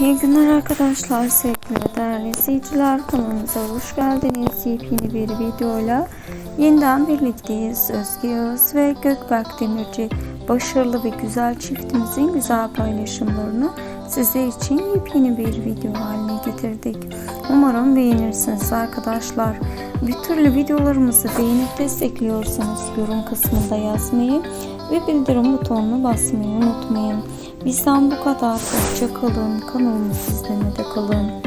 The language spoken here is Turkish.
İyi günler arkadaşlar, sevgili değerli izleyiciler. Kanalımıza hoş geldiniz. Yepyeni bir videoyla yeniden birlikteyiz. Özge Yağız ve Gökberk Demirci başarılı ve güzel çiftimizin güzel paylaşımlarını sizler için yepyeni bir video haline getirdik. Umarım beğenirsiniz arkadaşlar. Bir türlü videolarımızı beğenip destekliyorsanız yorum kısmında yazmayı ve bildirim butonuna basmayı unutmayın. Bizden bu kadar. Hoşça kalın. Kanalımızı izlemede kalın.